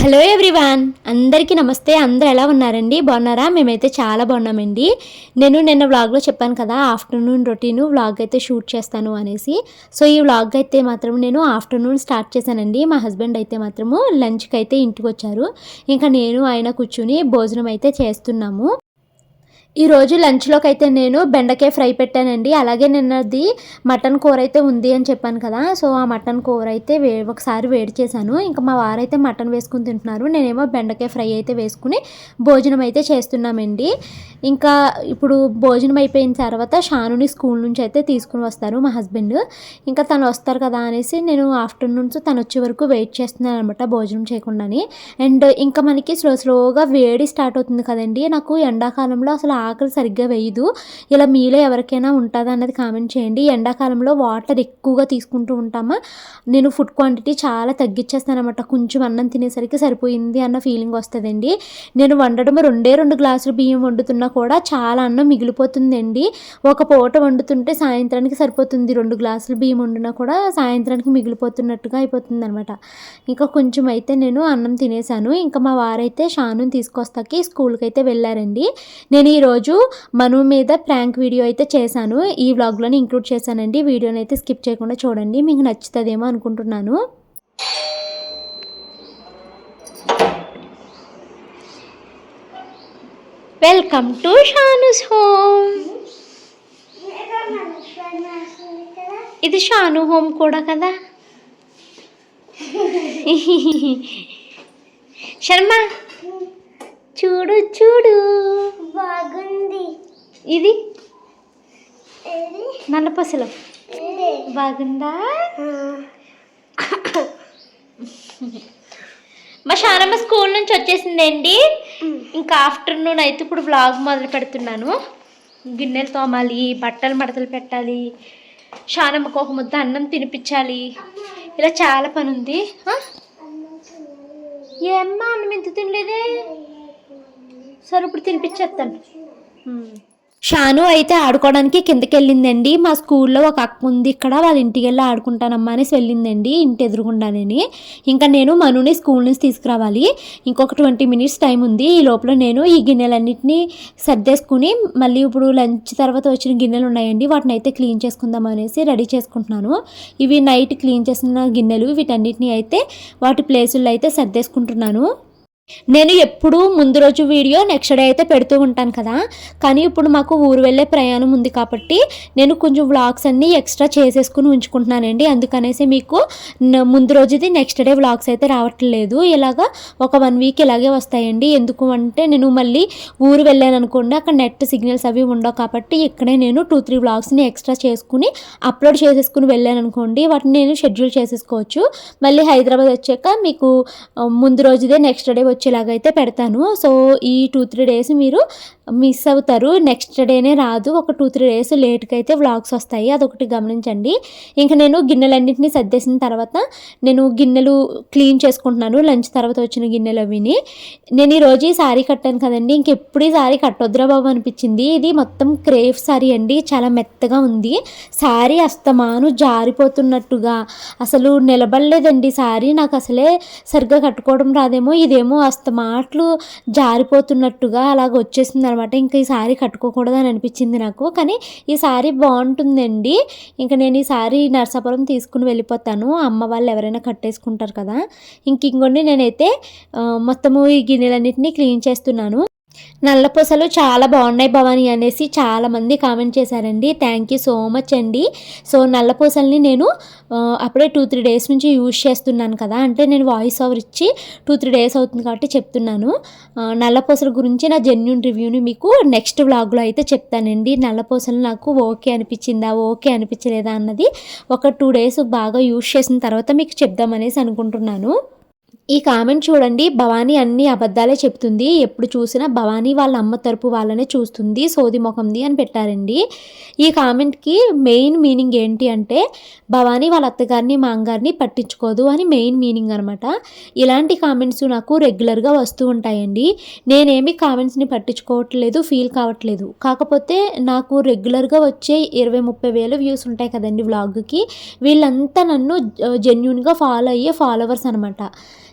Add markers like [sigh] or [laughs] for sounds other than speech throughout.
Hello everyone అందరికీ నమస్తే. అందరూ ఎలా ఉన్నారండి? బాగున్నారా? మేమైతే చాలా బాగున్నామండి. నేను నిన్న వ్లాగ్లో చెప్పాను కదా ఆఫ్టర్నూన్ రొటీను వ్లాగ్ అయితే షూట్ చేస్తాను అనేసి. సో ఈ వ్లాగ్ అయితే మాత్రం నేను ఆఫ్టర్నూన్ స్టార్ట్ చేశానండి. మా హస్బెండ్ అయితే మాత్రము లంచ్కి అయితే ఇంటికి వచ్చారు. ఇంకా నేను ఆయన కూర్చుని భోజనం అయితే చేస్తున్నాము. ఈరోజు లంచ్లోకి అయితే నేను బెండకాయ ఫ్రై పెట్టానండి. అలాగే నిన్నది మటన్ కూర అయితే ఉంది అని చెప్పాను కదా. సో ఆ మటన్ కూర అయితే వే ఒకసారి వేడి చేశాను. ఇంకా మా వారైతే మటన్ వేసుకుని తింటున్నారు. నేనేమో బెండకాయ ఫ్రై అయితే వేసుకుని భోజనం అయితే చేస్తున్నామండి. ఇంకా ఇప్పుడు భోజనం అయిపోయిన తర్వాత షానుని స్కూల్ నుంచి అయితే తీసుకుని వస్తారు మా హస్బెండ్. ఇంకా తను వస్తారు కదా అనేసి నేను ఆఫ్టర్నూన్స్ తను వచ్చే వరకు వెయిట్ చేస్తున్నాను అనమాట భోజనం చేయకుండానే. అండ్ ఇంకా మనకి స్లో స్లోగా వేడి స్టార్ట్ అవుతుంది కదండి. నాకు ఎండాకాలంలో అసలు ఆకలి సరిగ్గా వేయదు. ఇలా మీలో ఎవరికైనా ఉంటుందా అన్నది కామెంట్ చేయండి. ఎండాకాలంలో వాటర్ ఎక్కువగా తీసుకుంటూ ఉంటామా? నేను ఫుడ్ క్వాంటిటీ చాలా తగ్గించేస్తాను అనమాట కొంచెం అన్నం తినేసరికి సరిపోయింది అన్న ఫీలింగ్ వస్తుందండి. నేను వండడం రెండే రెండు గ్లాసులు బియ్యం వండుతున్నా కూడా చాలా అన్నం మిగిలిపోతుందండి. ఒక పూట వండుతుంటే సాయంత్రానికి సరిపోతుంది. రెండు గ్లాసులు బియ్యం వండినా కూడా సాయంత్రానికి మిగిలిపోతున్నట్టుగా అయిపోతుంది అనమాట ఇంకా కొంచెం అయితే నేను అన్నం తినేసాను ఇంకా మా వారైతే షాను తీసుకొస్తాకి స్కూల్కి అయితే వెళ్ళారండి. నేను ఈరోజు మను మీద ప్రాంక్ వీడియో అయితే చేశాను. ఈ వ్లాగ్లోనే ఇంక్లూడ్ చేశానండి. వీడియోని అయితే స్కిప్ చేయకుండా చూడండి. మీకు నచ్చుతుందేమో అనుకుంటున్నాను. వెల్కమ్ టు షానుస్ హోమ్ ఇది షాను హోమ్ కూడా కదా? [laughs] శర్మ చూడు చూడు. బాగుంది. ఇది? నల్లపసలు? బాగుందా? మా షానమ్మ స్కూల్ నుంచి వచ్చేసిందండి. ఇంకా ఆఫ్టర్నూన్ అయితే ఇప్పుడు వ్లాగ్ మొదలు పెడుతున్నాను. గిన్నెలు తోమాలి బట్టలు మడతలు పెట్టాలి. షానమ్మకు ఒక ముద్ద అన్నం తినిపించాలి. ఇలా చాలా పని ఉంది? ఏమ్మా అన్నం ఎంత తినలేదే? సరే ఇప్పుడు తినిపించేస్తాను. షాను అయితే ఆడుకోవడానికి కిందకి వెళ్ళిందండి. మా స్కూల్లో ఒక అక్క ఉంది ఇక్కడ వాళ్ళ ఇంటికి వెళ్ళి ఆడుకుంటానమ్మా అనేసి వెళ్ళిందండి ఇంటి ఎదురుగుండానని. ఇంకా నేను మనుని స్కూల్ నుంచి తీసుకురావాలి. ఇంకొక ట్వంటీ మినిట్స్ టైం ఉంది. ఈ లోపల నేను ఈ గిన్నెలన్నింటినీ సర్దేసుకుని మళ్ళీ ఇప్పుడు లంచ్ తర్వాత వచ్చిన గిన్నెలు ఉన్నాయండి. వాటిని అయితే క్లీన్ చేసుకుందాం అనేసి రెడీ చేసుకుంటున్నాను. ఇవి నైట్ క్లీన్ చేసిన గిన్నెలు వీటన్నిటిని అయితే వాటి ప్లేసుల్లో అయితే సర్దేసుకుంటున్నాను. నేను ఎప్పుడూ ముందు రోజు వీడియో నెక్స్ట్ డే అయితే పెడుతూ ఉంటాను కదా. కానీ ఇప్పుడు మాకు ఊరు వెళ్ళే ప్రయాణం ఉంది కాబట్టి నేను కొంచెం వ్లాగ్స్ అన్నీ ఎక్స్ట్రా చేసేసుకుని ఉంచుకుంటున్నానండి. అందుకనేసి మీకు ముందు రోజుది నెక్స్ట్ డే వ్లాగ్స్ అయితే రావట్లేదు. ఇలాగా ఒక వన్ వీక్ ఇలాగే వస్తాయండి. ఎందుకు అంటే నేను మళ్ళీ ఊరు వెళ్ళాను అనుకోండి అక్కడ నెట్ సిగ్నల్స్ అవి ఉండవు కాబట్టి ఇక్కడే నేను టూ త్రీ వ్లాగ్స్ని ఎక్స్ట్రా చేసుకుని అప్లోడ్ చేసేసుకుని వెళ్ళాను అనుకోండి వాటిని నేను షెడ్యూల్ చేసేసుకోవచ్చు. మళ్ళీ హైదరాబాద్ వచ్చాక మీకు ముందు రోజుదే నెక్స్ట్ డే వచ్చేలాగా అయితే పెడతాను. సో ఈ టూ త్రీ డేస్ మీరు మిస్ అవుతారు. నెక్స్ట్ డేనే రాదు. ఒక టూ త్రీ డేస్ లేట్గా అయితే వ్లాగ్స్ వస్తాయి. అదొకటి గమనించండి. ఇంకా నేను గిన్నెలన్నింటినీ సర్దేసిన తర్వాత నేను గిన్నెలు క్లీన్ చేసుకుంటున్నాను. లంచ్ తర్వాత వచ్చిన గిన్నెలు అవిని. నేను ఈరోజు ఈ శారీ కట్టాను కదండి. ఇంకెప్పుడు ఈ శారీ కట్టొద్దురా బాబు అనిపించింది. ఇది మొత్తం క్రేఫ్ శారీ అండి. చాలా మెత్తగా ఉంది. శారీ అస్తమాను జారిపోతున్నట్టుగా. అసలు నిలబడలేదండి శారీ నాకు అసలే సరిగ్గా కట్టుకోవడం రాదేమో ఇదేమో అస్తమాట్లు జారిపోతున్నట్టుగా అలాగ వచ్చేసింది అనమాట ఇంకా ఈ సారీ కట్టుకోకూడదు అని అనిపించింది నాకు. కానీ ఈ శారీ బాగుంటుందండి. ఇంకా నేను ఈ సారీ నర్సాపురం తీసుకుని వెళ్ళిపోతాను. అమ్మ వాళ్ళు ఎవరైనా కట్టేసుకుంటారు కదా. ఇంక ఇంకొన్ని నేనైతే మొత్తము ఈ గిన్నెలన్నింటినీ క్లీన్ చేస్తున్నాను. నల్ల పూసలు చాలా బాగున్నాయి భవాని అనేసి చాలామంది కామెంట్ చేశారండి. థ్యాంక్ యూ సో మచ్ అండి. సో నల్ల పూసల్ని నేను అప్పుడే టూ త్రీ డేస్ నుంచి యూజ్ చేస్తున్నాను కదా. అంటే నేను వాయిస్ ఓవర్ ఇచ్చి టూ త్రీ డేస్ అవుతుంది కాబట్టి చెప్తున్నాను. ఆ, నల్ల పూసల గురించి నా జెన్యున్ రివ్యూని మీకు నెక్స్ట్ వ్లాగ్లో అయితే చెప్తానండి. నల్ల పూసలు నాకు ఓకే అనిపించిందా ఓకే అనిపించలేదా అన్నది ఒక టూ డేస్ బాగా యూజ్ చేసిన తర్వాత మీకు చెప్దామనేసి అనుకుంటున్నాను. ఈ కామెంట్ చూడండి. భవానీ అన్ని అబద్ధాలే చెప్తుంది. ఎప్పుడు చూసినా భవానీ వాళ్ళ అమ్మ తరపు వాళ్ళనే చూస్తుంది. సోది ముఖంది అని పెట్టారండి. ఈ కామెంట్కి మెయిన్ మీనింగ్ ఏంటి అంటే భవానీ వాళ్ళ అత్తగారిని మా అంగారిని పట్టించుకోదు అని మెయిన్ మీనింగ్ అనమాట ఇలాంటి కామెంట్స్ నాకు రెగ్యులర్గా వస్తూ ఉంటాయండి. నేనేమి కామెంట్స్ని పట్టించుకోవట్లేదు ఫీల్ కావట్లేదు. కాకపోతే నాకు రెగ్యులర్గా వచ్చే ఇరవై ముప్పై వేల వ్యూస్ ఉంటాయి కదండి వ్లాగ్కి. వీళ్ళంతా నన్ను జెన్యున్గా ఫాలో అయ్యే ఫాలోవర్స్ అనమాట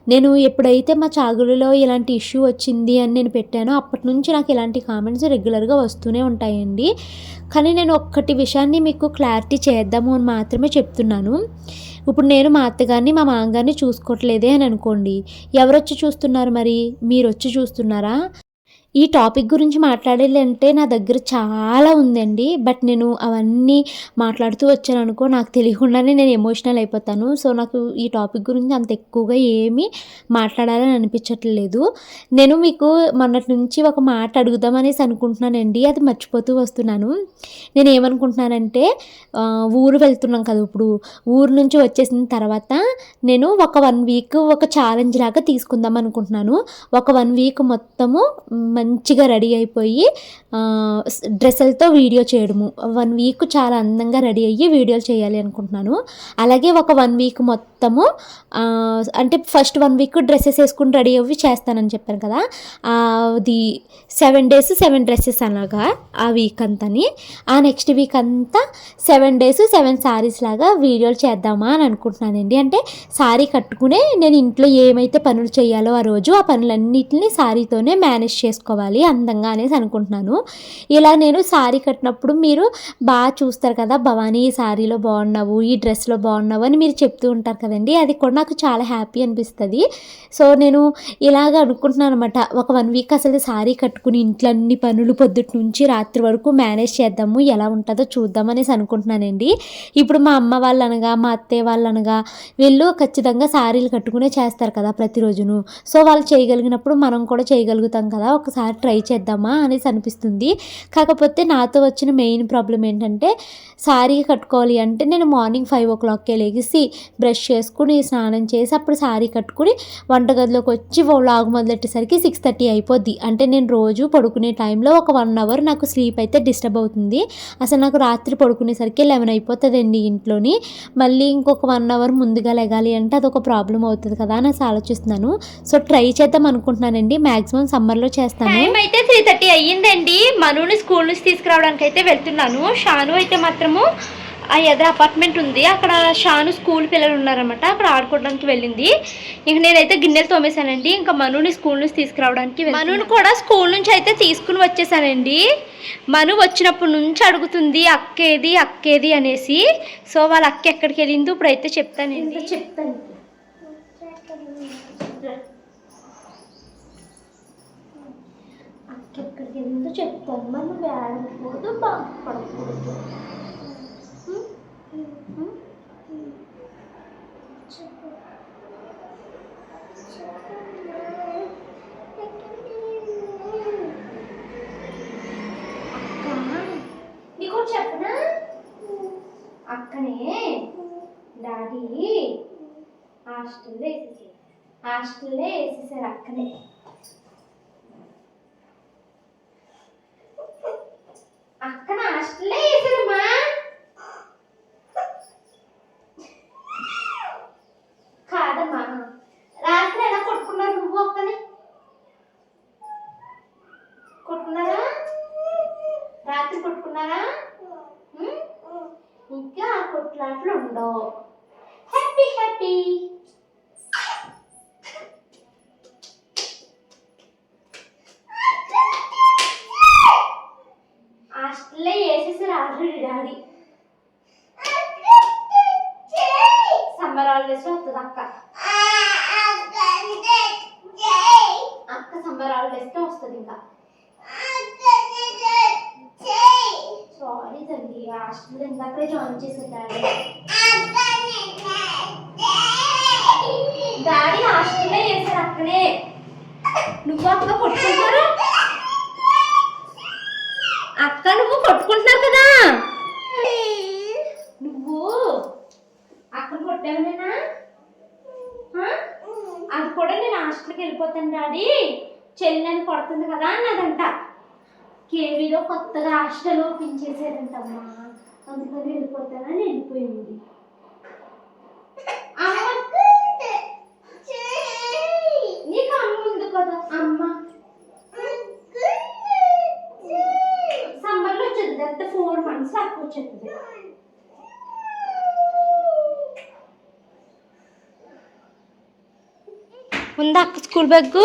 నేను ఎప్పుడైతే మా చాగులలో ఇలాంటి ఇష్యూ వచ్చింది అని నేను పెట్టానో అప్పటి నుంచి నాకు ఇలాంటి కామెంట్స్ రెగ్యులర్గా వస్తూనే ఉంటాయండి. కానీ నేను ఒక్కటి విషయాన్ని మీకు క్లారిటీ చేద్దాము అని మాత్రమే చెప్తున్నాను. ఇప్పుడు నేను మా అత్తగారిని మా మామగారిని చూసుకోవట్లేదే అని అనుకోండి. ఎవరొచ్చి చూస్తున్నారు మరి? మీరు వచ్చి చూస్తున్నారా? ఈ టాపిక్ గురించి మాట్లాడాలి అంటే నా దగ్గర చాలా ఉందండి. బట్ నేను అవన్నీ మాట్లాడుతూ వచ్చాను అనుకో నాకు తెలియకుండానే నేను ఎమోషనల్ అయిపోతాను. సో నాకు ఈ టాపిక్ గురించి అంత ఎక్కువగా ఏమీ మాట్లాడాలని అనిపించట్లేదు. నేను మీకు మొన్నటి నుంచి ఒక మాట అడుగుదామనేసి అనుకుంటున్నానండి. అది మర్చిపోతూ వస్తున్నాను. నేను ఏమనుకుంటున్నానంటే ఊరు వెళ్తున్నాం కదా ఇప్పుడు. ఊరు నుంచి వచ్చేసిన తర్వాత నేను ఒక వన్ వీక్ ఒక ఛాలెంజ్ లాగా తీసుకుందాం అనుకుంటున్నాను. ఒక వన్ వీక్ మొత్తము మంచిగా రెడీ అయిపోయి డ్రెస్సులతో వీడియో చేయడము. వన్ వీక్ చాలా అందంగా రెడీ అయ్యి వీడియోలు చేయాలి అనుకుంటున్నాను. అలాగే ఒక వన్ వీక్ మొత్తము అంటే ఫస్ట్ వన్ వీక్ డ్రెస్సెస్ వేసుకుని రెడీ అవి చేస్తానని చెప్పాను కదా. అది సెవెన్ డేస్ సెవెన్ డ్రెస్సెస్ అలాగా ఆ వీక్ అంతని. ఆ నెక్స్ట్ వీక్ అంతా సెవెన్ డేస్ సెవెన్ సారీస్ లాగా వీడియోలు చేద్దామా అని అనుకుంటున్నానండి అంటే సారీ కట్టుకునే నేను ఇంట్లో ఏమైతే పనులు చేయాలో ఆ రోజు ఆ పనులన్నింటినీ సారీతోనే మేనేజ్ చేసుకోవాలి. అందంగా అనేసి అనుకుంటున్నాను. ఇలా నేను శారీ కట్టినప్పుడు మీరు బాగా చూస్తారు కదా భవానీ ఈ శారీలో బాగున్నావు ఈ డ్రెస్లో బాగున్నావు అని మీరు చెప్తూ ఉంటారు కదండి. అది కూడా నాకు చాలా హ్యాపీ అనిపిస్తుంది. సో నేను ఇలాగ అనుకుంటున్నాను అనమాట ఒక వన్ వీక్ అసలు శారీ కట్టుకుని ఇంట్లో అన్ని పనులు పొద్దుటి నుంచి రాత్రి వరకు మేనేజ్ చేద్దాము ఎలా ఉంటుందో చూద్దాం అనేసి అనుకుంటున్నానండి. ఇప్పుడు మా అమ్మ వాళ్ళు అనగా మా అత్తయ్య వాళ్ళు అనగా వీళ్ళు ఖచ్చితంగా శారీలు కట్టుకునే చేస్తారు కదా ప్రతిరోజును. సో వాళ్ళు చేయగలిగినప్పుడు మనం కూడా చేయగలుగుతాం కదా ఒకసారి ట్రై చేద్దామా అనేసి అనిపిస్తుంది. కాకపోతే నాతో వచ్చిన మెయిన్ ప్రాబ్లం ఏంటంటే సారీ కట్టుకోవాలి అంటే నేను మార్నింగ్ ఫైవ్ ఓ క్లాక్కే లెగిసి బ్రష్ చేసుకుని స్నానం చేసి అప్పుడు సారీ కట్టుకుని వంటగదిలోకి వచ్చి వ్లాగ్ మొదలెట్టేసరికి సిక్స్ థర్టీ అయిపోద్ది. అంటే నేను రోజు పడుకునే టైంలో ఒక వన్ అవర్ నాకు స్లీప్ అయితే డిస్టర్బ్ అవుతుంది. అసలు నాకు రాత్రి పడుకునేసరికి లెవెన్ అయిపోతుందండి ఇంట్లోని. మళ్ళీ ఇంకొక వన్ అవర్ ముందుగా లెగాలి అంటే అదొక ప్రాబ్లం అవుతుంది కదా అని ఆలోచిస్తున్నాను. సో ట్రై చేద్దాం అనుకుంటున్నానండి. మ్యాక్సిమం సమ్మర్లో చేస్తాను. టైం అయితే త్రీ థర్టీ అయ్యిందండి. మనుని స్కూల్ నుంచి తీసుకురావడానికి అయితే వెళ్తున్నాను. షాను అయితే మాత్రము ఆ ఎదురు అపార్ట్మెంట్ ఉంది. అక్కడ షాను స్కూల్ పిల్లలు ఉన్నారన్నమాట. అక్కడ ఆడుకోవడానికి వెళ్ళింది. ఇంక నేనైతే గిన్నెలు తోమేశానండి. ఇంకా మనుని స్కూల్ నుంచి తీసుకురావడానికి మనుని కూడా స్కూల్ నుంచి అయితే తీసుకుని వచ్చేసానండి. మను వచ్చినప్పటి నుంచి అడుగుతుంది అక్కేది అక్కేది అనేసి. సో వాళ్ళ అక్క ఎక్కడికి వెళ్ళిందో ఇప్పుడైతే చెప్తానండి. చెప్తాను అక్క ఎక్కడికి వెళ్ళిందో చెప్తాను మనం వేడకూడదు ఏడకూడదు బాధపడకూడదు చెప్పనా? అక్కనే డాడీ హాస్టల్లో వేసేసారు. హాస్టల్లో వేసేసారు అక్కనే హాస్టల్లో వేసారమ్మా కాదమ్మా రాత్రి ఎలా కొట్టుకున్నారు నువ్వు అక్కనే కొట్టుకున్నారా రాత్రి కొట్టుకున్నారా ఉం? ఇంకా ఆ కొట్లాట్లు ఉండవు హ్యాపీ హ్యాపీ హాస్టల్లో వేసేసారు ఆల్రెడీ డాడీ సమ్మర్ హాలిడేస్ వస్తుంది అక్క అక్క సమ్మర్ హాలిడేస్కే వస్తుంది ఇంకా సారీ తండ్రి హాస్టల్ ఇందాకడే జాయిన్ చేశారు డాడీ హాస్టల్లో వేసారు అక్కనే నువ్వు అక్క కొట్టుకుంటారు అక్క నువ్వు కొట్టుకుంటున్నారు కదా? నువ్వు అక్కడ కొట్టావునేనా అది కూడా నేను హాస్టల్కి వెళ్ళిపోతాను డాడీ. చెల్లి చెల్లెని కొడుతుంది కదా అన్నదంట. కేవీలో కొత్తగా హాస్టల్ ఓపెన్ చేశారంటమ్మా. అందుకని వెళ్ళిపోతానని వెళ్ళిపోయింది. అమ్మ నీకు అమ్మ ఉంది కదా అమ్మ. సమ్మర్లో వచ్చేది అంత ఫోర్ మంత్స్ వచ్చేది ఉందా అక్క స్కూల్ బ్యాగ్?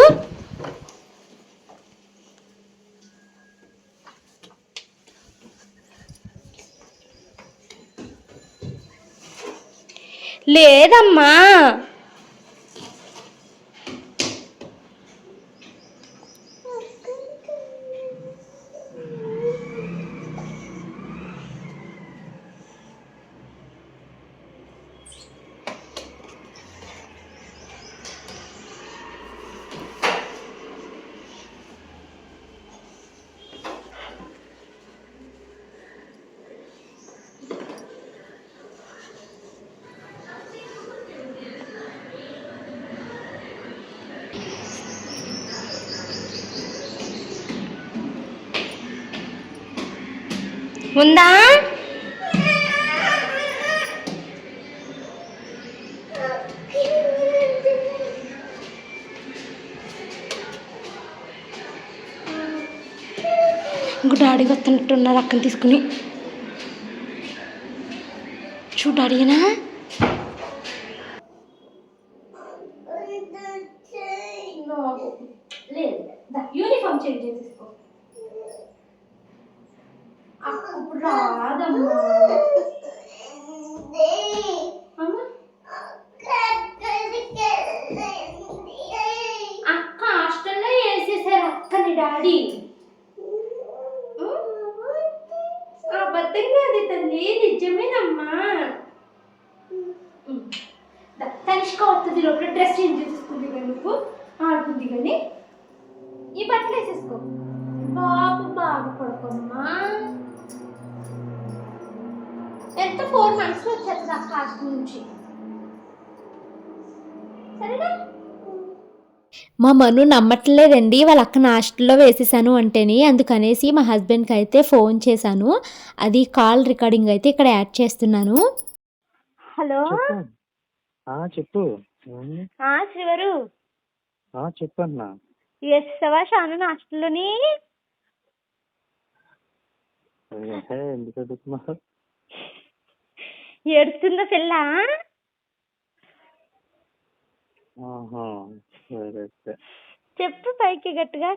లేదమ్మా. ఉందా? ఇంకో డాడీ వస్తున్నట్టున్నారు అక్కని తీసుకుని. చూ డాడీనా యూనిఫామ్ చేంజ్ చేసేసుకో. అప్పుడు రాదమ్మా అక్క హాస్టల్లో వేసేసారు అక్కని డాడీ. అబద్ధం కాదు తల్లి నిజమేనమ్మా. తనిష్క వస్తుంది లోపల డ్రెస్ చేంజ్ చేసుకుంది కానీ నువ్వు? ఆడుకుంది కానీ. ఈ బట్టలు వేసేసుకో బాబు బాగా పడుకోమ్మా ఎంత ఫోర్ మంత్స్ వచ్చేస్తుంది అక్క హాస్టల్ నుంచి? సరేనా? మా మను నమ్మట్లేదండి వాళ్ళ అక్కన హాస్టల్లో వేసేసాను అంటేని అందుకనేసి మా హస్బెండ్కి అయితే ఫోన్ చేశాను. అది కాల్ రికార్డింగ్ అయితే ఇక్కడ యాడ్ చేస్తున్నాను. హలో? చెప్పు. ఆ? ఆ శివరు ఆ, చెప్పు అన్న. వేసేసావా షాను హాస్టల్లోని? ఎందుకు ఏడుస్తుందా పిల్ల. చెప్పు పైకి గట్టిగా.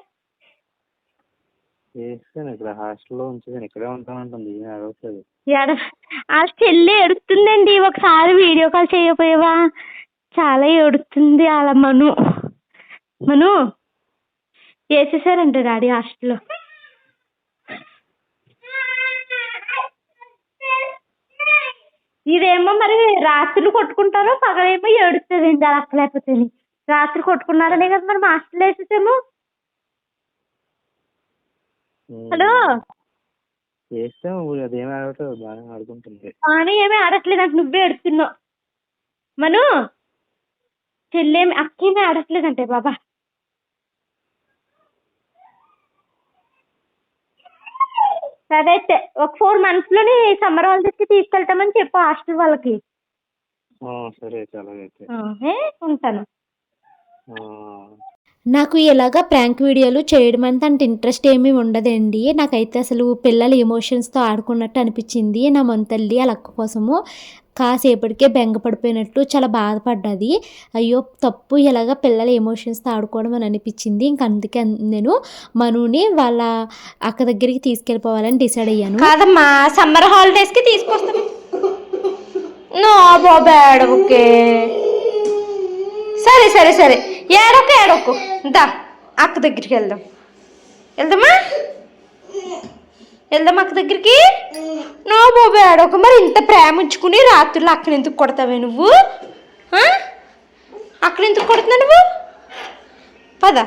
ఇక్కడ హాస్టల్లో ఉంచుతాను ఇక్కడే ఉంటానంటుంది ఏం అడగట్లేదు. ఎడ ఆ చెల్లి ఏడుస్తుందండి ఒకసారి వీడియో కాల్ చేయకపోయావా చాలా ఏడుస్తుంది వాళ్ళ మను. మను వేసేసారంట డాడీ హాస్టల్లో. ఇదేమో మరి రాత్రులు కొట్టుకుంటారో పగలేమో ఏడుస్తుందండి అలా అక్కలేకపోతే రాత్రి కొట్టుకున్నారనే కదా మరి హాస్టల్ వేసేసాము. హలో? అదేం ఆడుకుంటుంది. కానీ ఏమీ ఆడట్లేదు అంటే నువ్వే ఏడుస్తున్నావు. మను? చెల్లేమి అక్కేమీ ఆడట్లేదంటే బాబా. సరే అయితే ఒక ఫోర్ మంత్స్లోని సమ్మర్ హాలిడేస్కి తీసుకెళ్తామని చెప్పు హాస్టల్ వాళ్ళకి. ఆ, సరే అయితే అలాగైతే ఏ, ఉంటాను. నాకు ఇలాగా ప్రాంక్ వీడియోలు చేయడం అంత అంత ఇంట్రెస్ట్ ఏమీ ఉండదండి. నాకైతే అసలు పిల్లల ఎమోషన్స్తో ఆడుకున్నట్టు అనిపించింది. నా మొంతల్లి వాళ్ళ అక్క కోసము. కాసేపటికే బెంగపడిపోయినట్టు చాలా బాధపడ్డది. అయ్యో తప్పు ఇలాగ పిల్లల ఎమోషన్స్తో ఆడుకోవడం అని అనిపించింది. ఇంక అందుకే నేను మనుని వాళ్ళ అక్క దగ్గరికి తీసుకెళ్ళిపోవాలని డిసైడ్ అయ్యాను. కాదమ్మా సమ్మర్ హాలిడేస్కి తీసుకొస్తాం. నో బాబా సరే సరే సరే. ఏడొక్క ఏడొక్క. దా అక్క దగ్గరికి వెళ్దాం. వెళ్దామా? వెళ్దాం అక్క దగ్గరికి? నో బాబా ఏడొక మరి ఇంత ప్రేమ ఉంచుకుని రాత్రులు అక్కడ ఎందుకు కొడతావే నువ్వు? అక్కడ ఎందుకు కొడుతున్నా నువ్వు? పద.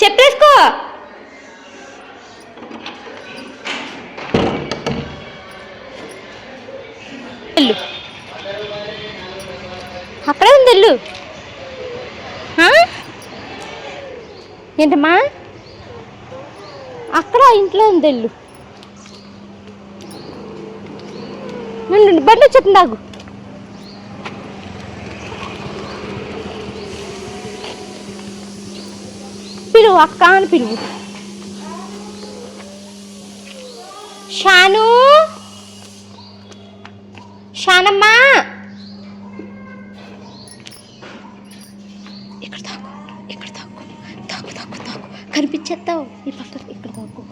చెప్పేసుకో. వెళ్ళు. అక్కడే ఉంది వెళ్ళు. ఏంటమ్మా? అక్కడ ఇంట్లో ఉంది వెళ్ళు నుండు బండి వచ్చేస్తుంది నాకు పిలువు అక్క అని పిలువు. షాను? షానమ్మా? చెత్తావు ఈ పక్క ఇక్కడ దాకు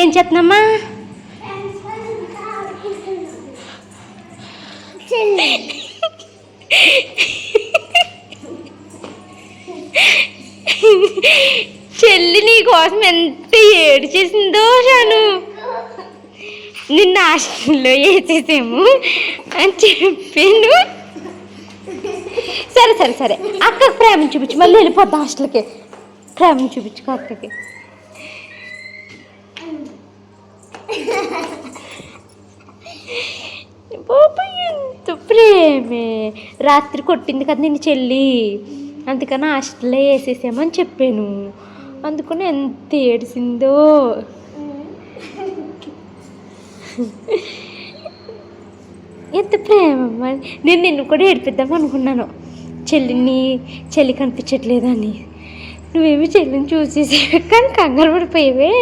ఏం చేస్తున్నామ్మా? చెల్లి నీ కోసం ఎంత ఏడు చేసిందో షాను నిన్న హాస్టల్లో వేసేసాము అని చెప్పాను. సరే సరే సరే. అక్కకి ప్రేమ చూపించు. మళ్ళీ వెళ్ళిపోద్దాం హాస్టల్కి. ప్రేమ చూపించుకో అక్కకి ఎంత ప్రేమే. రాత్రి కొట్టింది కదా నేను చెల్లి. అందుకని హాస్టల్లో వేసేసామని చెప్పాను. అందుకని ఎంత ఏడిసిందో. ఎంత ప్రేమ నేను నిన్ను కూడా ఏడిపిద్దాం అనుకున్నాను. చెల్లిని చెల్లి కనిపించట్లేదని. నువ్వేమి చెల్లిని చూసేసి [laughs] కానీ కంగారు పడిపోయేవే.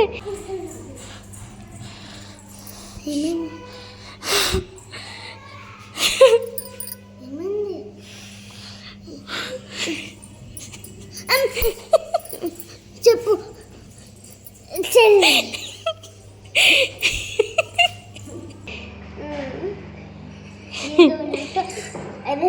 చెప్పు. చెల్లి అదే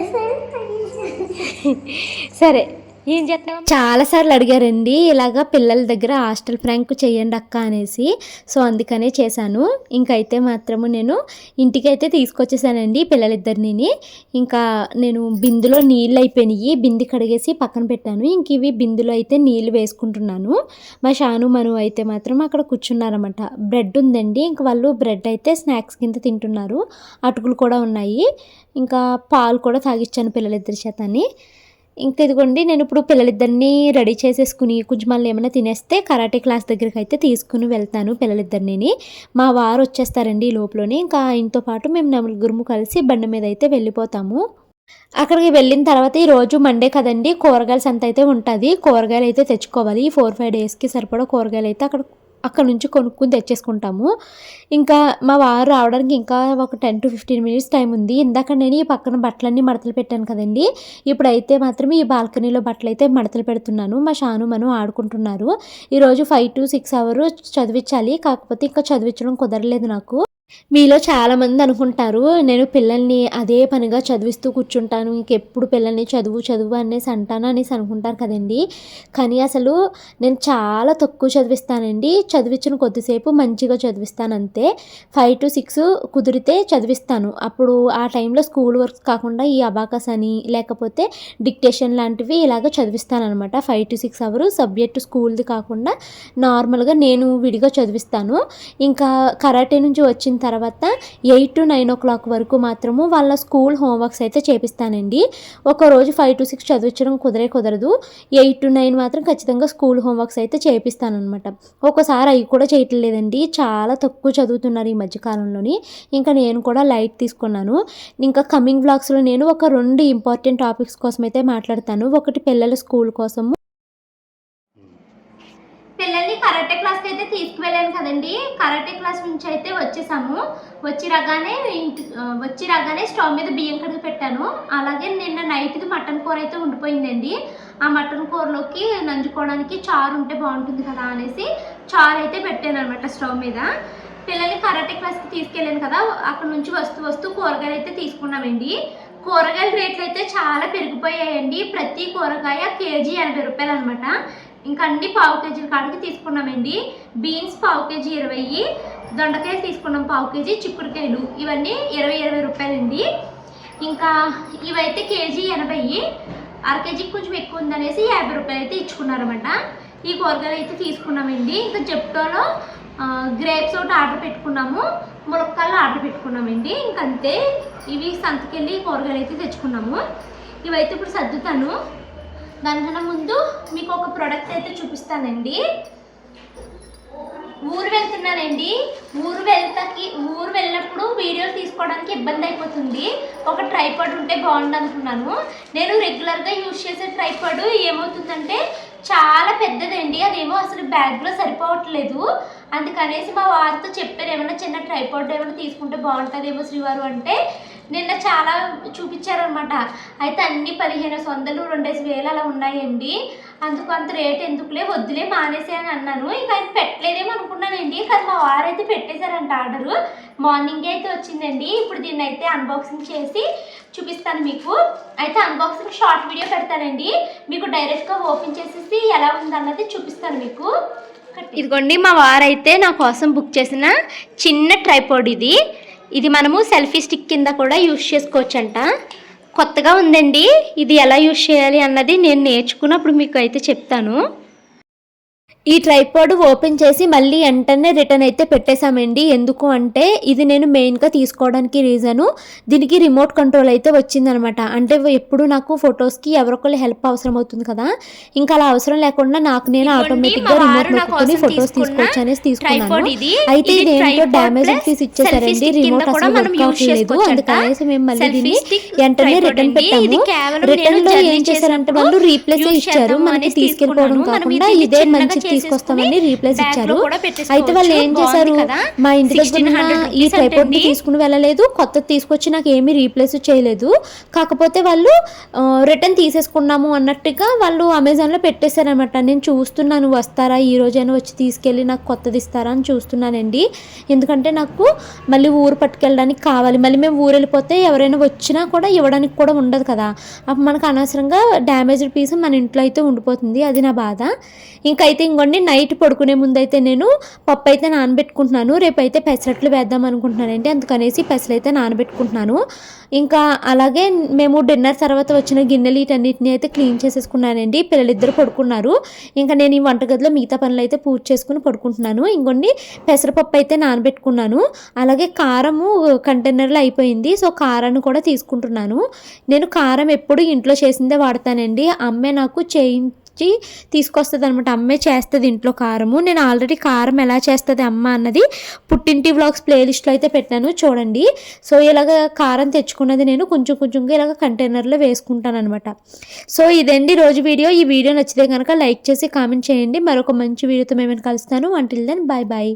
సరే ఏం చేస్తున్నావు చాలాసార్లు అడిగారండి ఇలాగా పిల్లల దగ్గర హాస్టల్ ఫ్రాంక్ చేయండి అక్క అనేసి. సో అందుకనే చేశాను. ఇంకైతే మాత్రము నేను ఇంటికైతే తీసుకొచ్చేసానండి పిల్లలిద్దరిని ఇంకా నేను బిందులో నీళ్ళు అయిపోయినాయి బింది కడిగేసి పక్కన పెట్టాను. ఇంక ఇవి బిందులో అయితే నీళ్ళు వేసుకుంటున్నాను. మా షాను మను అయితే మాత్రం అక్కడ కూర్చున్నారన్నమాట. బ్రెడ్ ఉందండి ఇంక వాళ్ళు బ్రెడ్ అయితే స్నాక్స్ కింద తింటున్నారు. అటుకులు కూడా ఉన్నాయి. ఇంకా పాలు కూడా తాగిచ్చాను పిల్లలిద్దరి చేతని ఇంకా ఇదిగోండి నేను ఇప్పుడు పిల్లలిద్దరిని రెడీ చేసేసుకుని కొంచెం మళ్ళీ ఏమైనా తినేస్తే కరాటే క్లాస్ దగ్గరికి అయితే తీసుకుని వెళ్తాను పిల్లలిద్దరిని మా వారు వచ్చేస్తారండి ఈ లోపలనే. ఇంకా ఆయనతో పాటు మేము నలుగురుము కలిసి బండి మీద అయితే వెళ్ళిపోతాము. అక్కడికి వెళ్ళిన తర్వాత ఈ రోజు మండే కదండి కూరగాయల సంత అయితే ఉంటుంది. కూరగాయలు అయితే తెచ్చుకోవాలి. ఈ ఫోర్ ఫైవ్ డేస్కి సరిపడా కూరగాయలు అయితే అక్కడ అక్కడ నుంచి కొనుక్కుని తెచ్చేసుకుంటాము. ఇంకా మా వారు రావడానికి ఇంకా ఒక ten to fifteen minutes time ఉంది. ఇందాక నేను ఈ పక్కన బట్టలన్నీ మడతలు పెట్టాను కదండి. ఇప్పుడైతే మాత్రం ఈ బాల్కనీలో బట్టలు అయితే మడతలు పెడుతున్నాను. మా షాను మను ఆడుకుంటున్నారు. ఈరోజు ఫైవ్ టు సిక్స్ అవర్ చదివించాలి. కాకపోతే ఇంకా చదివించడం కుదరలేదు నాకు. మీలో చాలామంది అనుకుంటారు నేను పిల్లల్ని అదే పనిగా చదివిస్తూ కూర్చుంటాను ఇంకెప్పుడు పిల్లల్ని చదువు చదువు అనేసి అంటాను అనేసి అనుకుంటారు కదండి. కానీ అసలు నేను చాలా తక్కువ చదివిస్తానండి. చదివించిన కొద్దిసేపు మంచిగా చదివిస్తాను అంతే. ఫైవ్ టు సిక్స్ కుదిరితే చదివిస్తాను. అప్పుడు ఆ టైంలో స్కూల్ వర్క్స్ కాకుండా ఈ అబాకస్ అని లేకపోతే డిక్టేషన్ లాంటివి ఇలాగ చదివిస్తాను అనమాట five to six hour subject స్కూల్ది కాకుండా నార్మల్గా నేను విడిగా చదివిస్తాను. ఇంకా కరాటే నుంచి వచ్చిన తర్వాత eight to nine o'clock వరకు మాత్రము వాళ్ళ స్కూల్ హోంవర్క్స్ అయితే చేపిస్తానండి. ఒక రోజు ఫైవ్ టు సిక్స్ చదివించడం కుదరే కుదరదు. ఎయిట్ టు నైన్ మాత్రం ఖచ్చితంగా స్కూల్ హోంవర్క్స్ అయితే చేపిస్తాను అనమాట ఒక్కోసారి అవి కూడా చేయట్లేదండి. చాలా తక్కువ చదువుతున్నారు ఈ మధ్యకాలంలోని ఇంకా నేను కూడా లైట్ తీసుకున్నాను. ఇంకా కమింగ్ బ్లాగ్స్లో నేను ఒక రెండు ఇంపార్టెంట్ టాపిక్స్ కోసం అయితే మాట్లాడతాను. ఒకటి పిల్లల స్కూల్ కోసము. పిల్లల్ని కరాటే క్లాస్కి అయితే తీసుకువెళ్ళాను కదండి. కరాటే క్లాస్ నుంచి అయితే వచ్చేసాము. వచ్చి రాగానే ఇంటి వచ్చి రాగానే స్టవ్ మీద బియ్యం కడిగి పెట్టాను. అలాగే నిన్న నైట్ది మటన్ కూర అయితే ఉండిపోయిందండి. ఆ మటన్ కూరలోకి నంజుకోవడానికి చారు ఉంటే బాగుంటుంది కదా అనేసి చారు అయితే పెట్టాను అనమాట స్టవ్ మీద. పిల్లల్ని కరాటే క్లాస్కి తీసుకెళ్ళాను కదా అక్కడ నుంచి వస్తూ వస్తూ కూరగాయలు అయితే తీసుకున్నామండి. కూరగాయల రేట్లు అయితే చాలా పెరిగిపోయాయండి. ప్రతి కూరగాయ కేజీ ఎనభై రూపాయలు అనమాట ఇంకా అన్ని పావు కేజీల కాడికి తీసుకున్నామండి. బీన్స్ పావు కేజీ ఇరవై దొండకాయలు తీసుకున్నాం పావు కేజీ చిక్కుడుకాయలు. ఇవన్నీ ఇరవై ఇరవై రూపాయలండి. ఇంకా ఇవైతే కేజీ ఎనభై అర కేజీకి కొంచెం ఎక్కువ ఉందనేసి యాభై రూపాయలు అయితే ఇచ్చుకున్నారన్నమాట. ఈ కూరగాయలు అయితే తీసుకున్నామండి. ఇంకా జెప్టోలో గ్రేప్స్ ఒకటి ఆర్డర్ పెట్టుకున్నాము. ములక్కాయలు ఆర్డర్ పెట్టుకున్నామండి. ఇంకంతే. ఇవి సంతకెళ్ళి కూరగాయలు అయితే తెచ్చుకున్నాము. ఇవైతే ఇప్పుడు సర్దుతాను. దానికన్నా ముందు మీకు ఒక ప్రోడక్ట్ అయితే చూపిస్తానండి. ఊరు వెళ్తున్నానండి. ఊరు వెళ్తాకి ఊరు వెళ్ళినప్పుడు వీడియోలు తీసుకోవడానికి ఇబ్బంది అయిపోతుంది. ఒక ట్రైపాడ్ ఉంటే బాగుండు అనుకున్నాను. నేను రెగ్యులర్గా యూజ్ చేసే ట్రైపాడ్ ఏమవుతుందంటే చాలా పెద్దదండి. అదేమో అసలు బ్యాగ్లో సరిపోవట్లేదు. అందుకనేసి మా వారితో చెప్పారు ఏమైనా చిన్న ట్రైపాడ్ ఏమైనా తీసుకుంటే బాగుంటుందేమో శ్రీవారు అంటే నిన్న చాలా చూపించారనమాట అయితే అన్ని పదిహేను వందలు రెండేసి వేలు అలా ఉన్నాయండి. అందుకు అంత రేట్ ఎందుకులే? వద్దులే మానేసే అని అన్నాను. ఇక ఆయన పెట్టలేదేమో అనుకున్నానండి. కానీ మా వారు అయితే పెట్టేశారంట ఆర్డరు. మార్నింగ్ అయితే వచ్చిందండి. ఇప్పుడు దీన్ని అయితే అన్బాక్సింగ్ చేసి చూపిస్తాను మీకు. అయితే అన్బాక్సింగ్ షార్ట్ వీడియో పెడతానండి. మీకు డైరెక్ట్గా ఓపెన్ చేసేసి ఎలా ఉందన్నది చూపిస్తాను మీకు. ఇదిగోండి మా వారైతే నా కోసం బుక్ చేసిన చిన్న ట్రైపోడ్ ఇది. ఇది మనము సెల్ఫీ స్టిక్ కింద కూడా యూజ్ చేసుకోవచ్చంట. కొత్తగా ఉందండి. ఇది ఎలా యూస్ చేయాలి అన్నది నేను నేర్చుకున్నప్పుడు మీకు అయితే చెప్తాను. ఈ ట్రైపాడ్ ఓపెన్ చేసి మళ్ళీ వెంటనే రిటర్న్ అయితే పెట్టేశామండి. ఎందుకు అంటే ఇది నేను మెయిన్గా తీసుకోవడానికి రీజను దీనికి రిమోట్ కంట్రోల్ అయితే వచ్చిందనమాట. అంటే ఎప్పుడు నాకు ఫొటోస్కి ఎవరొకరు హెల్ప్ అవసరం అవుతుంది కదా. ఇంకా అలా అవసరం లేకుండా నాకు నేను ఆటోమేటిక్గా రిమోట్ వారు నా నొక్కుని కోసం ఫొటోస్ తీసుకోవచ్చు అనేసి తీసుకున్నాను. అయితే ఇది ఏంటో డ్యామేజ్ పీస్ ఇచ్చేసారండి. రిమోట్ అసలు వర్క్ అవ్వట్లేదు. అందుకనేసి మేము మళ్ళీ దీన్ని వెంటనే రిటర్న్ పెట్టాము. కేవలం రిటర్న్ నేను లో journey ఏం చేశారంటే వాళ్ళు రీప్లేస్ ఇచ్చారు. మనకి తీసుకెళ్ళిపోవడం కాకుండా ఇది చేసేసుకుని తీసుకొస్తామని రీప్లేస్ ఇచ్చారు. అయితే వాళ్ళు ఏం చేశారు? మా ఇంటి దగ్గర ఉన్న 1600 ఈ ట్రైపోర్ట్. తీసుకుని వెళ్ళలేదు. కొత్తది తీసుకొచ్చి నాకు ఏమీ రీప్లేస్ చేయలేదు. కాకపోతే వాళ్ళు రిటర్న్ తీసేసుకున్నాము అన్నట్టుగా వాళ్ళు అమెజాన్లో పెట్టేశారనమాట నేను చూస్తున్నాను వస్తారా? ఈ రోజైనా వచ్చి తీసుకెళ్ళి నాకు కొత్తది ఇస్తారా అని చూస్తున్నానండి. ఎందుకంటే నాకు మళ్ళీ ఊరు పట్టుకెళ్ళడానికి కావాలి. మళ్ళీ మేము ఊరు వెళ్ళిపోతే ఎవరైనా వచ్చినా కూడా ఇవ్వడానికి కూడా ఉండదు కదా. అప్పుడు మనకు అనవసరంగా డ్యామేజ్డ్ పీస్ మన ఇంట్లో అయితే ఉండిపోతుంది. అది నా బాధ. ఇంకైతే ఇంకోండి నైట్ పడుకునే ముందు అయితే నేను పప్పు అయితే నానబెట్టుకుంటున్నాను. రేపు అయితే పెసరట్లు వేద్దాం అనుకుంటున్నానండి అందుకనేసి పెసలు అయితే నానబెట్టుకుంటున్నాను. ఇంకా అలాగే మేము డిన్నర్ తర్వాత వచ్చిన గిన్నెలు వీటన్నిటిని అయితే క్లీన్ చేసేసుకున్నానండి. పిల్లలిద్దరు పడుకున్నారు. ఇంకా నేను ఈ వంటగదిలో మిగతా పనులు అయితే పూర్తి చేసుకుని పడుకుంటున్నాను. ఇంకొన్ని పెసరపప్పు అయితే నానబెట్టుకున్నాను. అలాగే కారము కంటైనర్లో అయిపోయింది. సో కారాన్ని కూడా తీసుకుంటున్నాను. నేను కారం ఎప్పుడు ఇంట్లో చేసిందే వాడతానండి. అమ్మే నాకు చేయి వచ్చి తీసుకొస్తుంది అనమాట అమ్మే చేస్తుంది ఇంట్లో కారము. నేను ఆల్రెడీ కారం ఎలా చేస్తుంది అమ్మ అన్నది పుట్టింటి వ్లాగ్స్ ప్లేలిస్ట్లో అయితే పెట్టాను. చూడండి. సో ఇలాగ కారం తెచ్చుకున్నది నేను కొంచెం కొంచెంగా ఇలాగ కంటైనర్లో వేసుకుంటాను అనమాట సో ఇదండి రోజు వీడియో. ఈ వీడియో నచ్చితే కనుక లైక్ చేసి కామెంట్ చేయండి. మరొక మంచి వీడియోతో మేము కలుస్తాను. Until then bye bye